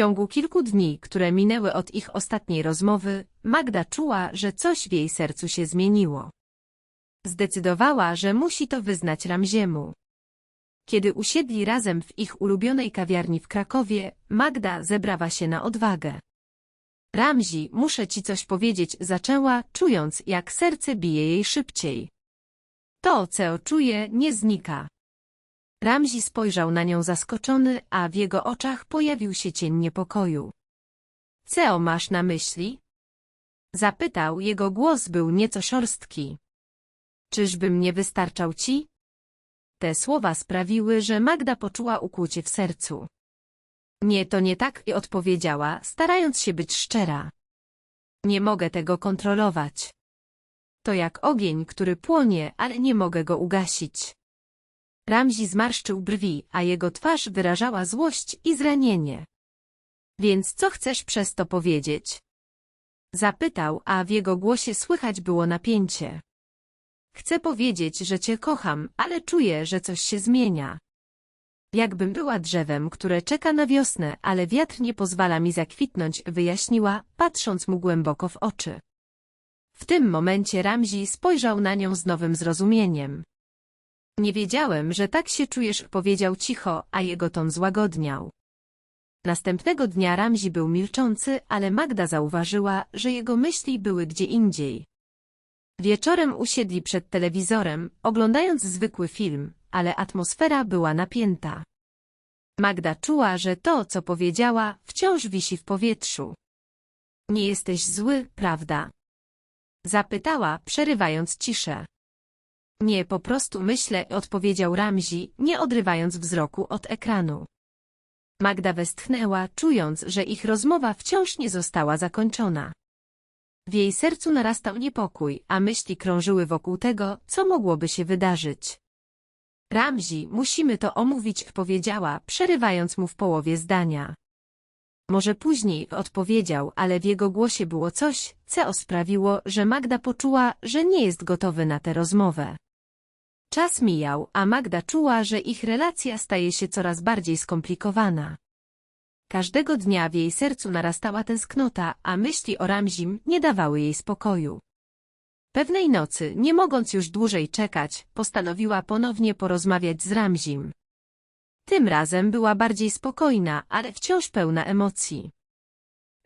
ciągu kilku dni, które minęły od ich ostatniej rozmowy, Magda czuła, że coś w jej sercu się zmieniło. Zdecydowała, że musi to wyznać Ramziemu. Kiedy usiedli razem w ich ulubionej kawiarni w Krakowie, Magda zebrała się na odwagę. Ramzi, muszę ci coś powiedzieć, zaczęła, czując, jak serce bije jej szybciej. To, co czuje, nie znika. Ramzi spojrzał na nią zaskoczony, a w jego oczach pojawił się cień niepokoju. Co masz na myśli? Zapytał, jego głos był nieco szorstki. Czyżbym nie wystarczał ci? Te słowa sprawiły, że Magda poczuła ukłucie w sercu. Nie, to nie tak i odpowiedziała, starając się być szczera. Nie mogę tego kontrolować. To jak ogień, który płonie, ale nie mogę go ugasić. Ramzi zmarszczył brwi, a jego twarz wyrażała złość i zranienie. Więc co chcesz przez to powiedzieć? Zapytał, a w jego głosie słychać było napięcie. Chcę powiedzieć, że cię kocham, ale czuję, że coś się zmienia. Jakbym była drzewem, które czeka na wiosnę, ale wiatr nie pozwala mi zakwitnąć, wyjaśniła, patrząc mu głęboko w oczy. W tym momencie Ramzi spojrzał na nią z nowym zrozumieniem. Nie wiedziałem, że tak się czujesz, powiedział cicho, a jego ton złagodniał. Następnego dnia Ramzi był milczący, ale Magda zauważyła, że jego myśli były gdzie indziej. Wieczorem usiedli przed telewizorem, oglądając zwykły film, ale atmosfera była napięta. Magda czuła, że to, co powiedziała, wciąż wisi w powietrzu. Nie jesteś zły, prawda? Zapytała, przerywając ciszę. Nie, po prostu myślę, odpowiedział Ramzi, nie odrywając wzroku od ekranu. Magda westchnęła, czując, że ich rozmowa wciąż nie została zakończona. W jej sercu narastał niepokój, a myśli krążyły wokół tego, co mogłoby się wydarzyć. Ramzi, musimy to omówić, powiedziała, przerywając mu w połowie zdania. Może później, odpowiedział, ale w jego głosie było coś, co sprawiło, że Magda poczuła, że nie jest gotowy na tę rozmowę. Czas mijał, a Magda czuła, że ich relacja staje się coraz bardziej skomplikowana. Każdego dnia w jej sercu narastała tęsknota, a myśli o Ramzim nie dawały jej spokoju. Pewnej nocy, nie mogąc już dłużej czekać, postanowiła ponownie porozmawiać z Ramzim. Tym razem była bardziej spokojna, ale wciąż pełna emocji.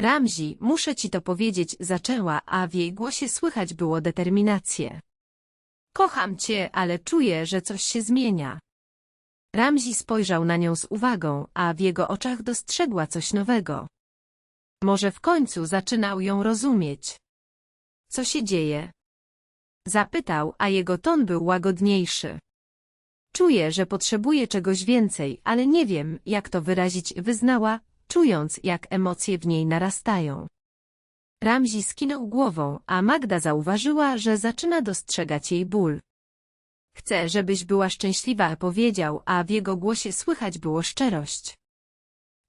Ramzi, muszę ci to powiedzieć, zaczęła, a w jej głosie słychać było determinację. Kocham cię, ale czuję, że coś się zmienia. Ramzi spojrzał na nią z uwagą, a w jego oczach dostrzegła coś nowego. Może w końcu zaczynał ją rozumieć. Co się dzieje? Zapytał, a jego ton był łagodniejszy. Czuję, że potrzebuję czegoś więcej, ale nie wiem, jak to wyrazić, wyznała, czując, jak emocje w niej narastają. Ramzi skinął głową, a Magda zauważyła, że zaczyna dostrzegać jej ból. Chcę, żebyś była szczęśliwa, powiedział, a w jego głosie słychać było szczerość.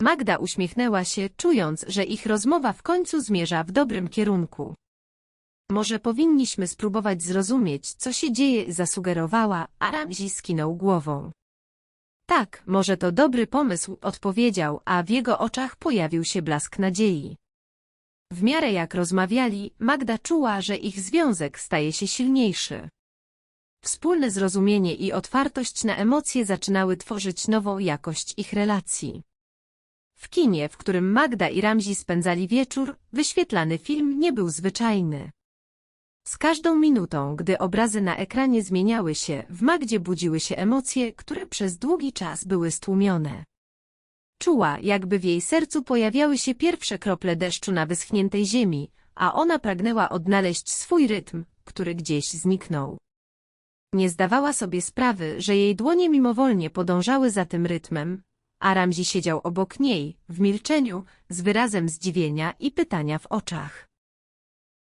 Magda uśmiechnęła się, czując, że ich rozmowa w końcu zmierza w dobrym kierunku. Może powinniśmy spróbować zrozumieć, co się dzieje, zasugerowała, a Ramzi skinął głową. Tak, może to dobry pomysł, odpowiedział, a w jego oczach pojawił się blask nadziei. W miarę jak rozmawiali, Magda czuła, że ich związek staje się silniejszy. Wspólne zrozumienie i otwartość na emocje zaczynały tworzyć nową jakość ich relacji. W kinie, w którym Magda i Ramzi spędzali wieczór, wyświetlany film nie był zwyczajny. Z każdą minutą, gdy obrazy na ekranie zmieniały się, w Magdzie budziły się emocje, które przez długi czas były stłumione. Czuła, jakby w jej sercu pojawiały się pierwsze krople deszczu na wyschniętej ziemi, a ona pragnęła odnaleźć swój rytm, który gdzieś zniknął. Nie zdawała sobie sprawy, że jej dłonie mimowolnie podążały za tym rytmem, a Ramzi siedział obok niej, w milczeniu, z wyrazem zdziwienia i pytania w oczach.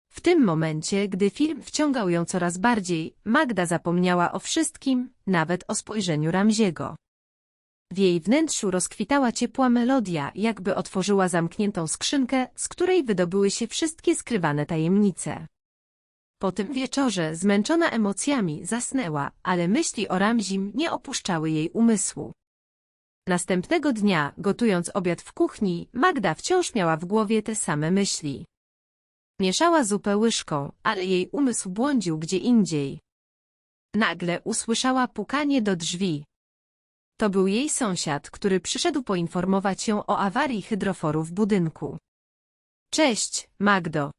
W tym momencie, gdy film wciągał ją coraz bardziej, Magda zapomniała o wszystkim, nawet o spojrzeniu Ramziego. W jej wnętrzu rozkwitała ciepła melodia, jakby otworzyła zamkniętą skrzynkę, z której wydobyły się wszystkie skrywane tajemnice. Po tym wieczorze, zmęczona emocjami, zasnęła, ale myśli o Ramzim nie opuszczały jej umysłu. Następnego dnia, gotując obiad w kuchni, Magda wciąż miała w głowie te same myśli. Mieszała zupę łyżką, ale jej umysł błądził gdzie indziej. Nagle usłyszała pukanie do drzwi. To był jej sąsiad, który przyszedł poinformować ją o awarii hydroforu w budynku. Cześć, Magdo.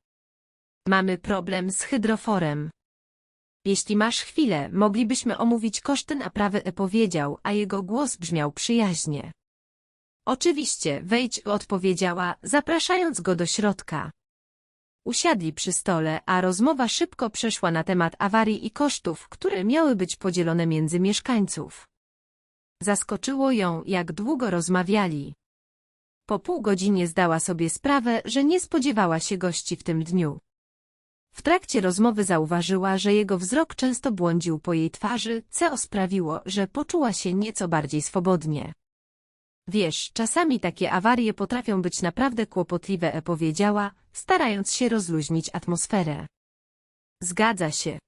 Mamy problem z hydroforem. Jeśli masz chwilę, moglibyśmy omówić koszty naprawy, powiedział, a jego głos brzmiał przyjaźnie. Oczywiście, wejdź, odpowiedziała, zapraszając go do środka. Usiadli przy stole, a rozmowa szybko przeszła na temat awarii i kosztów, które miały być podzielone między mieszkańców. Zaskoczyło ją, jak długo rozmawiali. Po pół godzinie zdała sobie sprawę, że nie spodziewała się gości w tym dniu. W trakcie rozmowy zauważyła, że jego wzrok często błądził po jej twarzy, co sprawiło, że poczuła się nieco bardziej swobodnie. Wiesz, czasami takie awarie potrafią być naprawdę kłopotliwe, e powiedziała, starając się rozluźnić atmosferę. Zgadza się.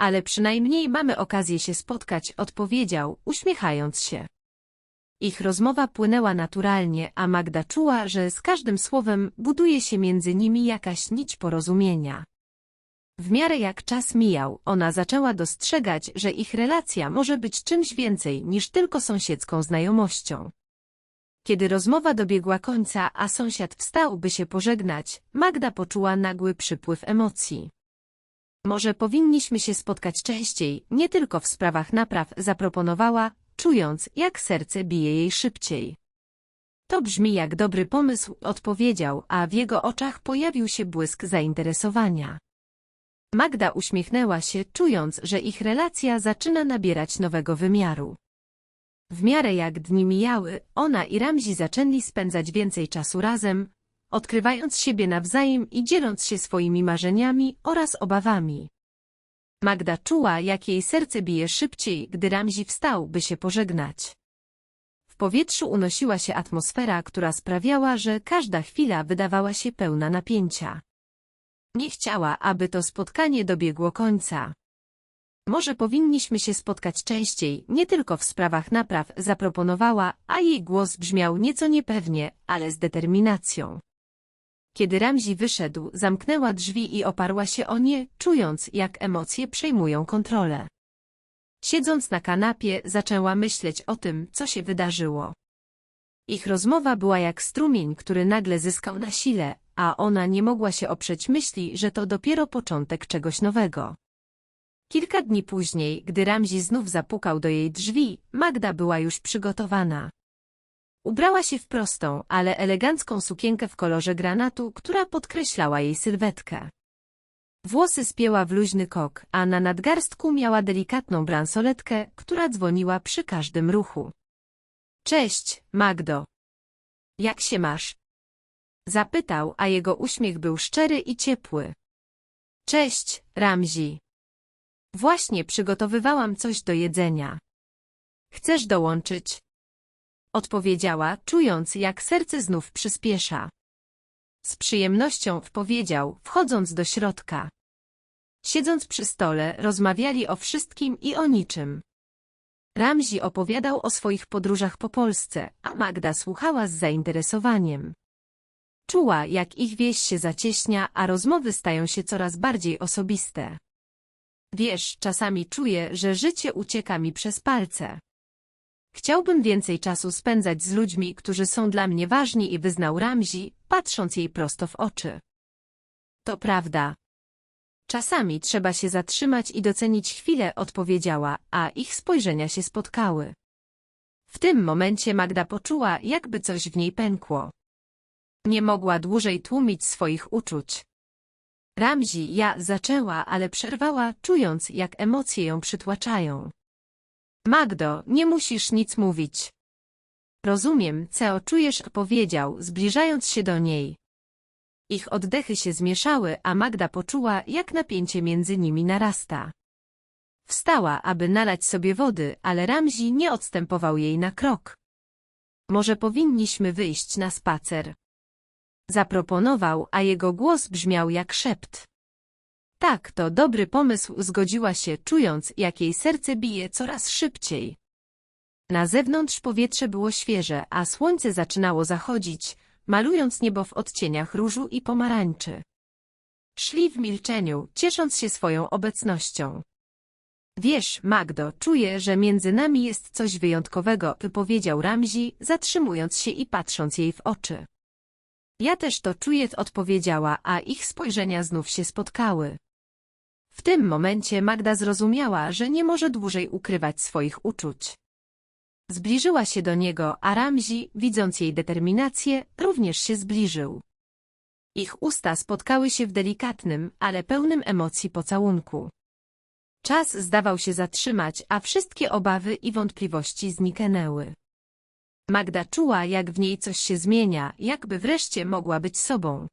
Ale przynajmniej mamy okazję się spotkać, odpowiedział, uśmiechając się. Ich rozmowa płynęła naturalnie, a Magda czuła, że z każdym słowem buduje się między nimi jakaś nić porozumienia. W miarę jak czas mijał, ona zaczęła dostrzegać, że ich relacja może być czymś więcej niż tylko sąsiedzką znajomością. Kiedy rozmowa dobiegła końca, a sąsiad wstał, by się pożegnać, Magda poczuła nagły przypływ emocji. Może powinniśmy się spotkać częściej, nie tylko w sprawach napraw, zaproponowała, czując, jak serce bije jej szybciej. To brzmi jak dobry pomysł, odpowiedział, a w jego oczach pojawił się błysk zainteresowania. Magda uśmiechnęła się, czując, że ich relacja zaczyna nabierać nowego wymiaru. W miarę jak dni mijały, ona i Ramzi zaczęli spędzać więcej czasu razem, odkrywając siebie nawzajem i dzieląc się swoimi marzeniami oraz obawami. Magda czuła, jak jej serce bije szybciej, gdy Ramzi wstał, by się pożegnać. W powietrzu unosiła się atmosfera, która sprawiała, że każda chwila wydawała się pełna napięcia. Nie chciała, aby to spotkanie dobiegło końca. Może powinniśmy się spotkać częściej, nie tylko w sprawach napraw, zaproponowała, a jej głos brzmiał nieco niepewnie, ale z determinacją. Kiedy Ramzi wyszedł, zamknęła drzwi i oparła się o nie, czując, jak emocje przejmują kontrolę. Siedząc na kanapie, zaczęła myśleć o tym, co się wydarzyło. Ich rozmowa była jak strumień, który nagle zyskał na sile, a ona nie mogła się oprzeć myśli, że to dopiero początek czegoś nowego. Kilka dni później, gdy Ramzi znów zapukał do jej drzwi, Magda była już przygotowana. Ubrała się w prostą, ale elegancką sukienkę w kolorze granatu, która podkreślała jej sylwetkę. Włosy spięła w luźny kok, a na nadgarstku miała delikatną bransoletkę, która dzwoniła przy każdym ruchu. Cześć, Magdo. Jak się masz? Zapytał, a jego uśmiech był szczery i ciepły. Cześć, Ramzi. Właśnie przygotowywałam coś do jedzenia. Chcesz dołączyć? Odpowiedziała, czując, jak serce znów przyspiesza. Z przyjemnością powiedział, wchodząc do środka. Siedząc przy stole, rozmawiali o wszystkim i o niczym. Ramzi opowiadał o swoich podróżach po Polsce, a Magda słuchała z zainteresowaniem. Czuła, jak ich wieś się zacieśnia, a rozmowy stają się coraz bardziej osobiste. Wiesz, czasami czuję, że życie ucieka mi przez palce. Chciałbym więcej czasu spędzać z ludźmi, którzy są dla mnie ważni i wyznał Ramzi, patrząc jej prosto w oczy. To prawda. Czasami trzeba się zatrzymać i docenić chwilę, odpowiedziała, a ich spojrzenia się spotkały. W tym momencie Magda poczuła, jakby coś w niej pękło. Nie mogła dłużej tłumić swoich uczuć. Ramzi ja zaczęła, ale przerwała, czując, jak emocje ją przytłaczają. Magdo, nie musisz nic mówić. Rozumiem, co czujesz, powiedział, zbliżając się do niej. Ich oddechy się zmieszały, a Magda poczuła, jak napięcie między nimi narasta. Wstała, aby nalać sobie wody, ale Ramzi nie odstępował jej na krok. Może powinniśmy wyjść na spacer. Zaproponował, a jego głos brzmiał jak szept. Tak, to dobry pomysł, zgodziła się, czując, jak jej serce bije coraz szybciej. Na zewnątrz powietrze było świeże, a słońce zaczynało zachodzić, malując niebo w odcieniach różu i pomarańczy. Szli w milczeniu, ciesząc się swoją obecnością. Wiesz, Magdo, czuję, że między nami jest coś wyjątkowego, wypowiedział Ramzi, zatrzymując się i patrząc jej w oczy. Ja też to czuję, odpowiedziała, a ich spojrzenia znów się spotkały. W tym momencie Magda zrozumiała, że nie może dłużej ukrywać swoich uczuć. Zbliżyła się do niego, a Ramzi, widząc jej determinację, również się zbliżył. Ich usta spotkały się w delikatnym, ale pełnym emocji pocałunku. Czas zdawał się zatrzymać, a wszystkie obawy i wątpliwości zniknęły. Magda czuła, jak w niej coś się zmienia, jakby wreszcie mogła być sobą.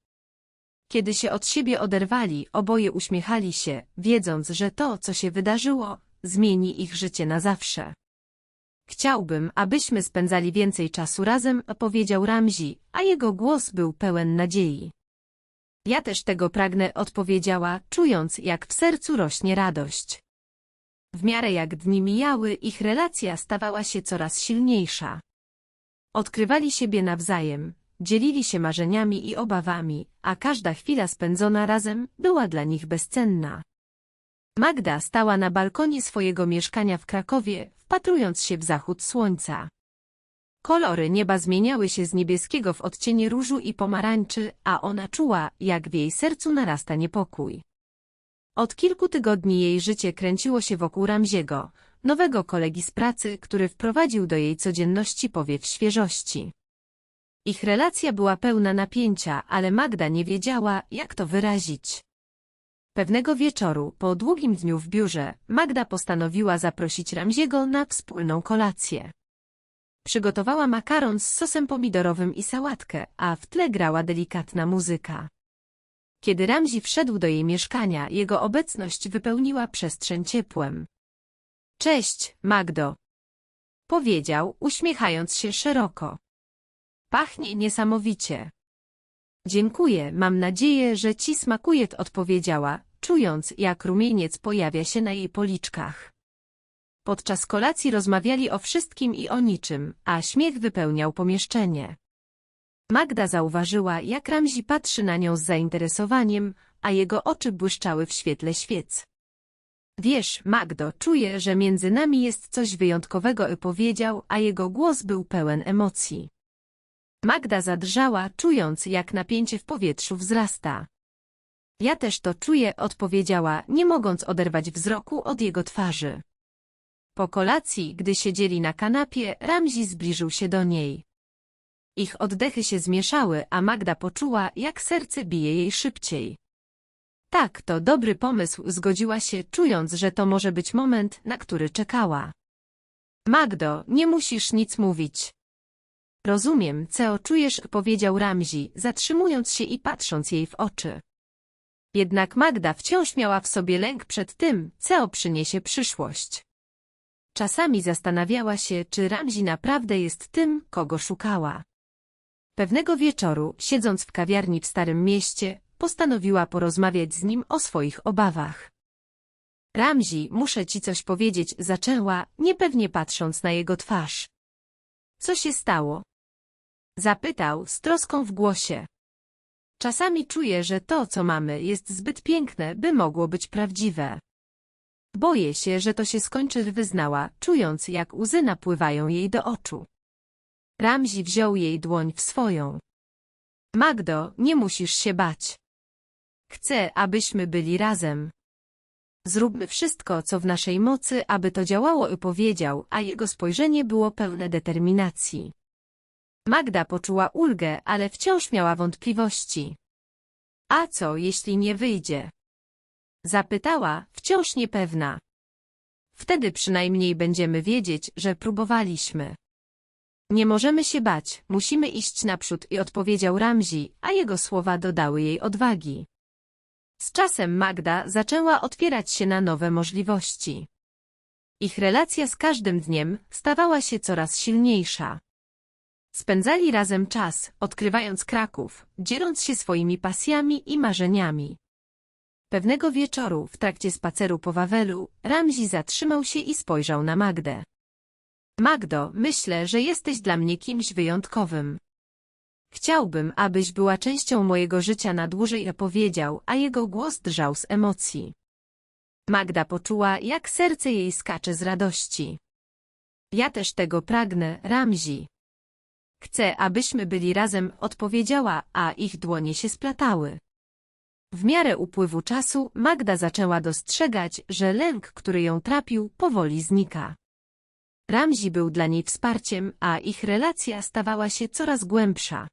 Kiedy się od siebie oderwali, oboje uśmiechali się, wiedząc, że to, co się wydarzyło, zmieni ich życie na zawsze. Chciałbym, abyśmy spędzali więcej czasu razem, powiedział Ramzi, a jego głos był pełen nadziei. Ja też tego pragnę, odpowiedziała, czując, jak w sercu rośnie radość. W miarę jak dni mijały, ich relacja stawała się coraz silniejsza. Odkrywali siebie nawzajem, dzielili się marzeniami i obawami, a każda chwila spędzona razem była dla nich bezcenna. Magda stała na balkonie swojego mieszkania w Krakowie, wpatrując się w zachód słońca. Kolory nieba zmieniały się z niebieskiego w odcienie różu i pomarańczy, a ona czuła, jak w jej sercu narasta niepokój. Od kilku tygodni jej życie kręciło się wokół Ramziego, nowego kolegi z pracy, który wprowadził do jej codzienności powiew świeżości. Ich relacja była pełna napięcia, ale Magda nie wiedziała, jak to wyrazić. Pewnego wieczoru, po długim dniu w biurze, Magda postanowiła zaprosić Ramziego na wspólną kolację. Przygotowała makaron z sosem pomidorowym i sałatkę, a w tle grała delikatna muzyka. Kiedy Ramzi wszedł do jej mieszkania, jego obecność wypełniła przestrzeń ciepłem. Cześć, Magdo. Powiedział, uśmiechając się szeroko. Pachnie niesamowicie. Dziękuję, mam nadzieję, że ci smakuje, odpowiedziała, czując, jak rumieniec pojawia się na jej policzkach. Podczas kolacji rozmawiali o wszystkim i o niczym, a śmiech wypełniał pomieszczenie. Magda zauważyła, jak Ramzi patrzy na nią z zainteresowaniem, a jego oczy błyszczały w świetle świec. Wiesz, Magdo, czuję, że między nami jest coś wyjątkowego, powiedział, a jego głos był pełen emocji. Magda zadrżała, czując, jak napięcie w powietrzu wzrasta. Ja też to czuję, odpowiedziała, nie mogąc oderwać wzroku od jego twarzy. Po kolacji, gdy siedzieli na kanapie, Ramzi zbliżył się do niej. Ich oddechy się zmieszały, a Magda poczuła, jak serce bije jej szybciej. Tak, to dobry pomysł, zgodziła się, czując, że to może być moment, na który czekała. Magdo, nie musisz nic mówić. Rozumiem, co czujesz, powiedział Ramzi, zatrzymując się i patrząc jej w oczy. Jednak Magda wciąż miała w sobie lęk przed tym, co przyniesie przyszłość. Czasami zastanawiała się, czy Ramzi naprawdę jest tym, kogo szukała. Pewnego wieczoru, siedząc w kawiarni w Starym Mieście, postanowiła porozmawiać z nim o swoich obawach. Ramzi, muszę ci coś powiedzieć, zaczęła, niepewnie patrząc na jego twarz. Co się stało? Zapytał, z troską w głosie. Czasami czuję, że to, co mamy, jest zbyt piękne, by mogło być prawdziwe. Boję się, że to się skończy, wyznała, czując, jak łzy napływają jej do oczu. Ramzi wziął jej dłoń w swoją. Magdo, nie musisz się bać. Chcę, abyśmy byli razem. Zróbmy wszystko, co w naszej mocy, aby to działało, powiedział, a jego spojrzenie było pełne determinacji. Magda poczuła ulgę, ale wciąż miała wątpliwości. A co, jeśli nie wyjdzie? Zapytała, wciąż niepewna. Wtedy przynajmniej będziemy wiedzieć, że próbowaliśmy. Nie możemy się bać, musimy iść naprzód i odpowiedział Ramzi, a jego słowa dodały jej odwagi. Z czasem Magda zaczęła otwierać się na nowe możliwości. Ich relacja z każdym dniem stawała się coraz silniejsza. Spędzali razem czas, odkrywając Kraków, dzieląc się swoimi pasjami i marzeniami. Pewnego wieczoru, w trakcie spaceru po Wawelu, Ramzi zatrzymał się i spojrzał na Magdę. Magdo, myślę, że jesteś dla mnie kimś wyjątkowym. Chciałbym, abyś była częścią mojego życia na dłużej opowiedział, a jego głos drżał z emocji. Magda poczuła, jak serce jej skacze z radości. Ja też tego pragnę, Ramzi. Chcę, abyśmy byli razem, odpowiedziała, a ich dłonie się splatały. W miarę upływu czasu Magda zaczęła dostrzegać, że lęk, który ją trapił, powoli znika. Ramzi był dla niej wsparciem, a ich relacja stawała się coraz głębsza.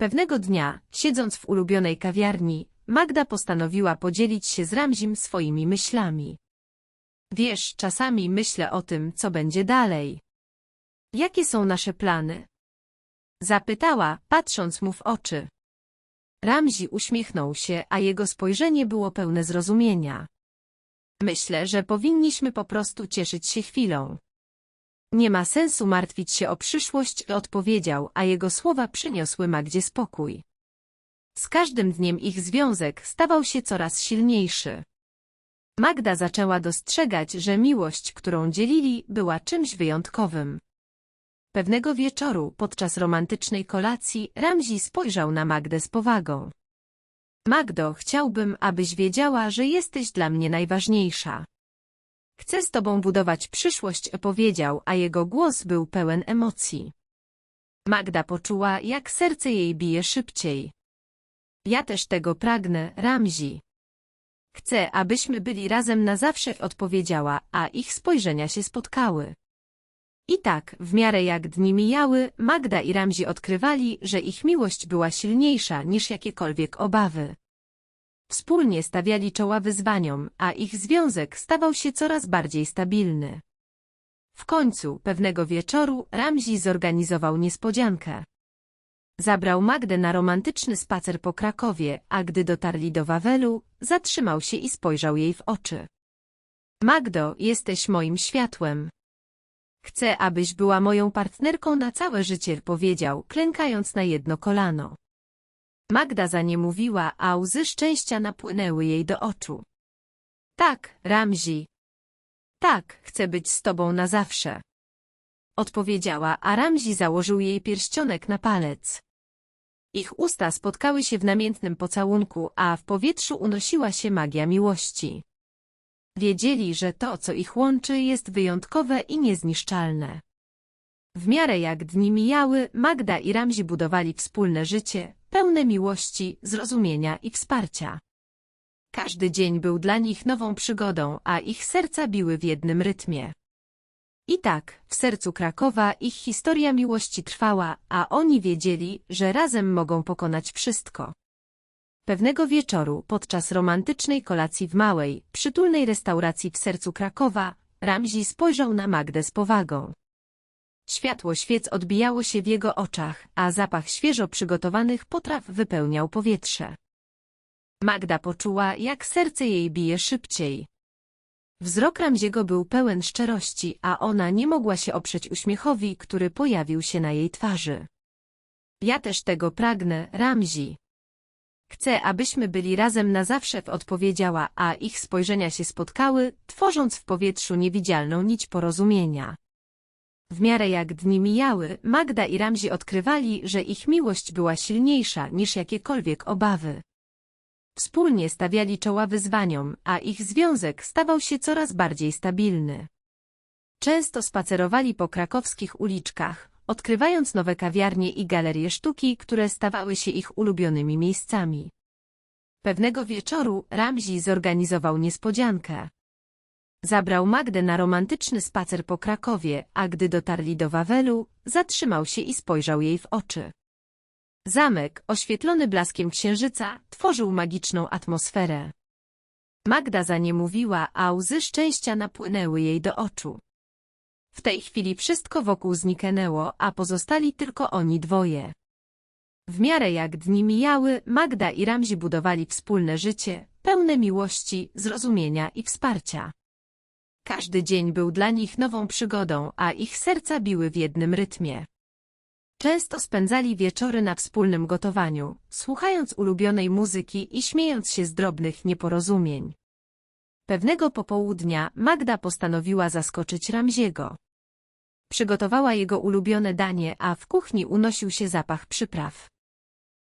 Pewnego dnia, siedząc w ulubionej kawiarni, Magda postanowiła podzielić się z Ramzim swoimi myślami. Wiesz, czasami myślę o tym, co będzie dalej. Jakie są nasze plany? Zapytała, patrząc mu w oczy. Ramzi uśmiechnął się, a jego spojrzenie było pełne zrozumienia. Myślę, że powinniśmy po prostu cieszyć się chwilą. Nie ma sensu martwić się o przyszłość, odpowiedział, a jego słowa przyniosły Magdzie spokój. Z każdym dniem ich związek stawał się coraz silniejszy. Magda zaczęła dostrzegać, że miłość, którą dzielili, była czymś wyjątkowym. Pewnego wieczoru, podczas romantycznej kolacji, Ramzi spojrzał na Magdę z powagą. Magdo, chciałbym, abyś wiedziała, że jesteś dla mnie najważniejsza. Chcę z tobą budować przyszłość, powiedział, a jego głos był pełen emocji. Magda poczuła, jak serce jej bije szybciej. Ja też tego pragnę, Ramzi. Chcę, abyśmy byli razem na zawsze, odpowiedziała, a ich spojrzenia się spotkały. I tak, w miarę jak dni mijały, Magda i Ramzi odkrywali, że ich miłość była silniejsza niż jakiekolwiek obawy. Wspólnie stawiali czoła wyzwaniom, a ich związek stawał się coraz bardziej stabilny. W końcu, pewnego wieczoru, Ramzi zorganizował niespodziankę. Zabrał Magdę na romantyczny spacer po Krakowie, a gdy dotarli do Wawelu, zatrzymał się i spojrzał jej w oczy. Magdo, jesteś moim światłem. Chcę, abyś była moją partnerką na całe życie, powiedział, klękając na jedno kolano. Magda za nie mówiła, a łzy szczęścia napłynęły jej do oczu. Tak, Ramzi. Tak, chcę być z tobą na zawsze. Odpowiedziała, a Ramzi założył jej pierścionek na palec. Ich usta spotkały się w namiętnym pocałunku, a w powietrzu unosiła się magia miłości. Wiedzieli, że to, co ich łączy, jest wyjątkowe i niezniszczalne. W miarę jak dni mijały, Magda i Ramzi budowali wspólne życie, pełne miłości, zrozumienia i wsparcia. Każdy dzień był dla nich nową przygodą, a ich serca biły w jednym rytmie. I tak, w sercu Krakowa ich historia miłości trwała, a oni wiedzieli, że razem mogą pokonać wszystko. Pewnego wieczoru, podczas romantycznej kolacji w małej, przytulnej restauracji w sercu Krakowa, Ramzi spojrzał na Magdę z powagą. Światło świec odbijało się w jego oczach, a zapach świeżo przygotowanych potraw wypełniał powietrze. Magda poczuła, jak serce jej bije szybciej. Wzrok Ramziego był pełen szczerości, a ona nie mogła się oprzeć uśmiechowi, który pojawił się na jej twarzy. Ja też tego pragnę, Ramzi. Chcę, abyśmy byli razem na zawsze, odpowiedziała, a ich spojrzenia się spotkały, tworząc w powietrzu niewidzialną nić porozumienia. W miarę jak dni mijały, Magda i Ramzi odkrywali, że ich miłość była silniejsza niż jakiekolwiek obawy. Wspólnie stawiali czoła wyzwaniom, a ich związek stawał się coraz bardziej stabilny. Często spacerowali po krakowskich uliczkach, odkrywając nowe kawiarnie i galerie sztuki, które stawały się ich ulubionymi miejscami. Pewnego wieczoru Ramzi zorganizował niespodziankę. Zabrał Magdę na romantyczny spacer po Krakowie, a gdy dotarli do Wawelu, zatrzymał się i spojrzał jej w oczy. Zamek, oświetlony blaskiem księżyca, tworzył magiczną atmosferę. Magda za nie mówiła, a łzy szczęścia napłynęły jej do oczu. W tej chwili wszystko wokół zniknęło, a pozostali tylko oni dwoje. W miarę jak dni mijały, Magda i Ramzi budowali wspólne życie, pełne miłości, zrozumienia i wsparcia. Każdy dzień był dla nich nową przygodą, a ich serca biły w jednym rytmie. Często spędzali wieczory na wspólnym gotowaniu, słuchając ulubionej muzyki i śmiejąc się z drobnych nieporozumień. Pewnego popołudnia Magda postanowiła zaskoczyć Ramziego. Przygotowała jego ulubione danie, a w kuchni unosił się zapach przypraw.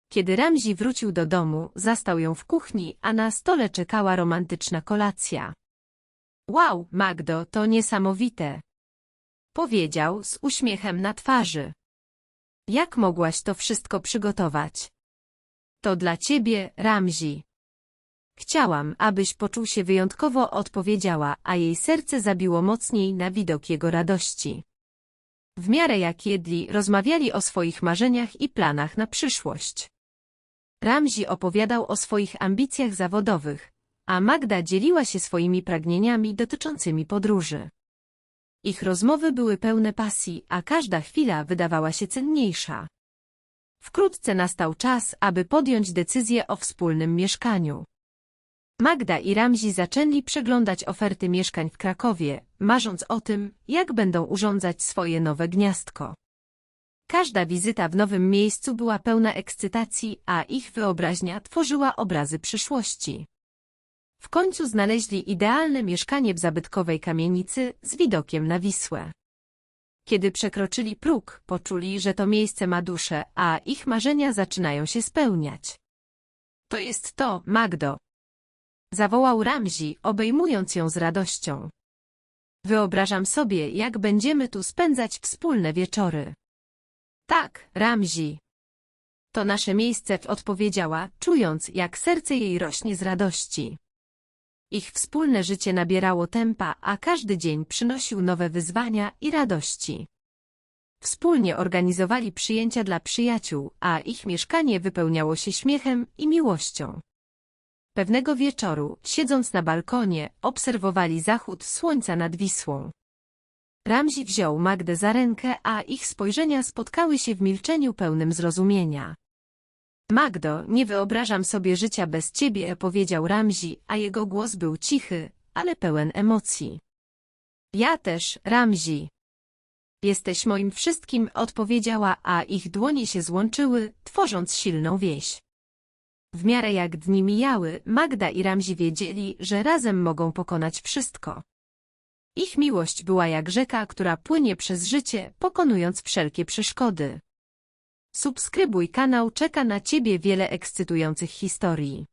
Kiedy Ramzi wrócił do domu, zastał ją w kuchni, a na stole czekała romantyczna kolacja. Wow, Magdo, to niesamowite! Powiedział z uśmiechem na twarzy. Jak mogłaś to wszystko przygotować? To dla ciebie, Ramzi. Chciałam, abyś poczuł się wyjątkowo, odpowiedziała, a jej serce zabiło mocniej na widok jego radości. W miarę jak jedli, rozmawiali o swoich marzeniach i planach na przyszłość. Ramzi opowiadał o swoich ambicjach zawodowych, a Magda dzieliła się swoimi pragnieniami dotyczącymi podróży. Ich rozmowy były pełne pasji, a każda chwila wydawała się cenniejsza. Wkrótce nastał czas, aby podjąć decyzję o wspólnym mieszkaniu. Magda i Ramzi zaczęli przeglądać oferty mieszkań w Krakowie, marząc o tym, jak będą urządzać swoje nowe gniazdko. Każda wizyta w nowym miejscu była pełna ekscytacji, a ich wyobraźnia tworzyła obrazy przyszłości. W końcu znaleźli idealne mieszkanie w zabytkowej kamienicy z widokiem na Wisłę. Kiedy przekroczyli próg, poczuli, że to miejsce ma duszę, a ich marzenia zaczynają się spełniać. To jest to, Magdo. Zawołał Ramzi, obejmując ją z radością. Wyobrażam sobie, jak będziemy tu spędzać wspólne wieczory. Tak, Ramzi. To nasze miejsce, odpowiedziała, czując, jak serce jej rośnie z radości. Ich wspólne życie nabierało tempa, a każdy dzień przynosił nowe wyzwania i radości. Wspólnie organizowali przyjęcia dla przyjaciół, a ich mieszkanie wypełniało się śmiechem i miłością. Pewnego wieczoru, siedząc na balkonie, obserwowali zachód słońca nad Wisłą. Ramzi wziął Magdę za rękę, a ich spojrzenia spotkały się w milczeniu pełnym zrozumienia. Magdo, nie wyobrażam sobie życia bez ciebie, powiedział Ramzi, a jego głos był cichy, ale pełen emocji. Ja też, Ramzi. Jesteś moim wszystkim, odpowiedziała, a ich dłonie się złączyły, tworząc silną więź. W miarę jak dni mijały, Magda i Ramzi wiedzieli, że razem mogą pokonać wszystko. Ich miłość była jak rzeka, która płynie przez życie, pokonując wszelkie przeszkody. Subskrybuj kanał, czeka na Ciebie wiele ekscytujących historii.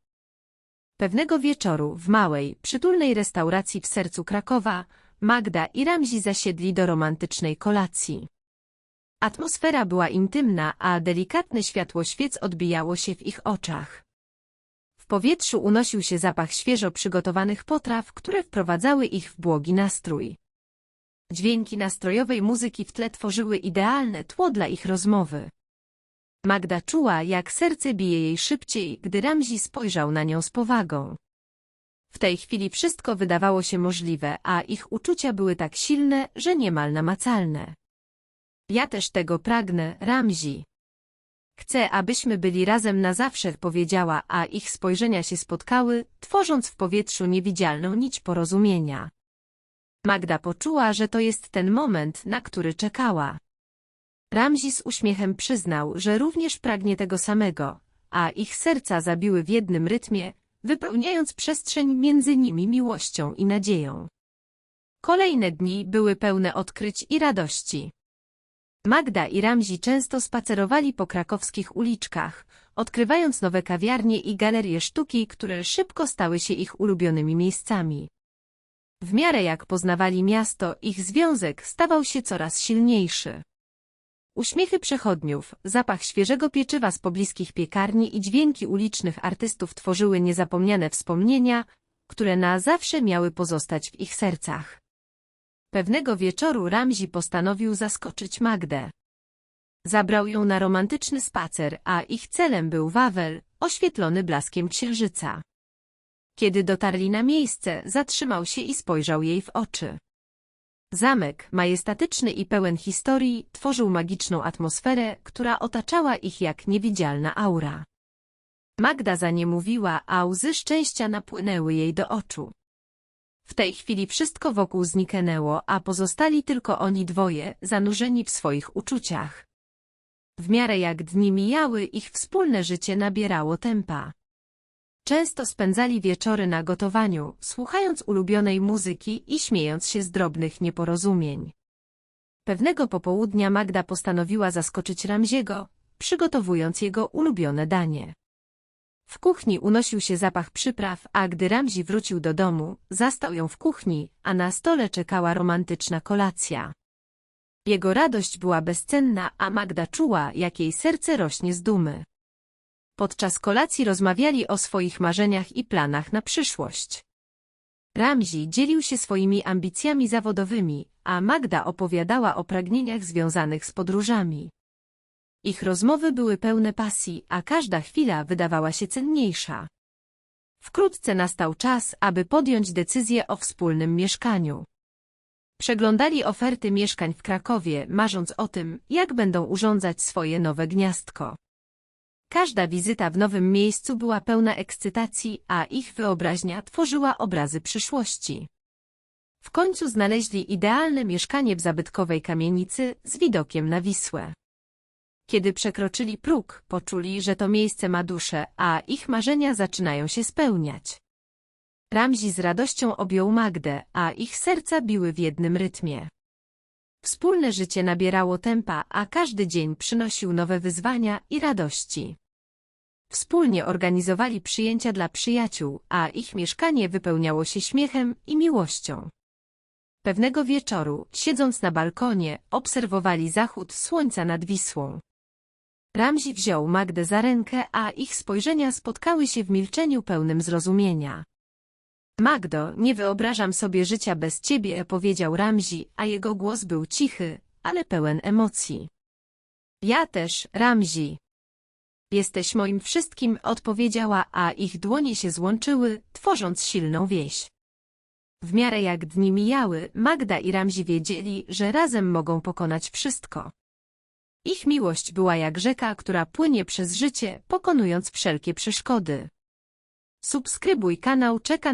Pewnego wieczoru w małej, przytulnej restauracji w sercu Krakowa Magda i Ramzi zasiedli do romantycznej kolacji. Atmosfera była intymna, a delikatne światło świec odbijało się w ich oczach. Powietrzu unosił się zapach świeżo przygotowanych potraw, które wprowadzały ich w błogi nastrój. Dźwięki nastrojowej muzyki w tle tworzyły idealne tło dla ich rozmowy. Magda czuła, jak serce bije jej szybciej, gdy Ramzi spojrzał na nią z powagą. W tej chwili wszystko wydawało się możliwe, a ich uczucia były tak silne, że niemal namacalne. Ja też tego pragnę, Ramzi. Chcę, abyśmy byli razem na zawsze, powiedziała, a ich spojrzenia się spotkały, tworząc w powietrzu niewidzialną nić porozumienia. Magda poczuła, że to jest ten moment, na który czekała. Ramzi z uśmiechem przyznał, że również pragnie tego samego, a ich serca zabiły w jednym rytmie, wypełniając przestrzeń między nimi miłością i nadzieją. Kolejne dni były pełne odkryć i radości. Magda i Ramzi często spacerowali po krakowskich uliczkach, odkrywając nowe kawiarnie i galerie sztuki, które szybko stały się ich ulubionymi miejscami. W miarę jak poznawali miasto, ich związek stawał się coraz silniejszy. Uśmiechy przechodniów, zapach świeżego pieczywa z pobliskich piekarni i dźwięki ulicznych artystów tworzyły niezapomniane wspomnienia, które na zawsze miały pozostać w ich sercach. Pewnego wieczoru Ramzi postanowił zaskoczyć Magdę. Zabrał ją na romantyczny spacer, a ich celem był Wawel, oświetlony blaskiem księżyca. Kiedy dotarli na miejsce, zatrzymał się i spojrzał jej w oczy. Zamek, majestatyczny i pełen historii, tworzył magiczną atmosferę, która otaczała ich jak niewidzialna aura. Magda za nie mówiła, a łzy szczęścia napłynęły jej do oczu. W tej chwili wszystko wokół zniknęło, a pozostali tylko oni dwoje, zanurzeni w swoich uczuciach. W miarę jak dni mijały, ich wspólne życie nabierało tempa. Często spędzali wieczory na gotowaniu, słuchając ulubionej muzyki i śmiejąc się z drobnych nieporozumień. Pewnego popołudnia Magda postanowiła zaskoczyć Ramziego, przygotowując jego ulubione danie. W kuchni unosił się zapach przypraw, a gdy Ramzi wrócił do domu, zastał ją w kuchni, a na stole czekała romantyczna kolacja. Jego radość była bezcenna, a Magda czuła, jak jej serce rośnie z dumy. Podczas kolacji rozmawiali o swoich marzeniach i planach na przyszłość. Ramzi dzielił się swoimi ambicjami zawodowymi, a Magda opowiadała o pragnieniach związanych z podróżami. Ich rozmowy były pełne pasji, a każda chwila wydawała się cenniejsza. Wkrótce nastał czas, aby podjąć decyzję o wspólnym mieszkaniu. Przeglądali oferty mieszkań w Krakowie, marząc o tym, jak będą urządzać swoje nowe gniazdko. Każda wizyta w nowym miejscu była pełna ekscytacji, a ich wyobraźnia tworzyła obrazy przyszłości. W końcu znaleźli idealne mieszkanie w zabytkowej kamienicy z widokiem na Wisłę. Kiedy przekroczyli próg, poczuli, że to miejsce ma duszę, a ich marzenia zaczynają się spełniać. Ramzi z radością objął Magdę, a ich serca biły w jednym rytmie. Wspólne życie nabierało tempa, a każdy dzień przynosił nowe wyzwania i radości. Wspólnie organizowali przyjęcia dla przyjaciół, a ich mieszkanie wypełniało się śmiechem i miłością. Pewnego wieczoru, siedząc na balkonie, obserwowali zachód słońca nad Wisłą. Ramzi wziął Magdę za rękę, a ich spojrzenia spotkały się w milczeniu pełnym zrozumienia. Magdo, nie wyobrażam sobie życia bez ciebie, powiedział Ramzi, a jego głos był cichy, ale pełen emocji. Ja też, Ramzi. Jesteś moim wszystkim, odpowiedziała, a ich dłonie się złączyły, tworząc silną więź. W miarę jak dni mijały, Magda i Ramzi wiedzieli, że razem mogą pokonać wszystko. Ich miłość była jak rzeka, która płynie przez życie, pokonując wszelkie przeszkody. Subskrybuj kanał, czeka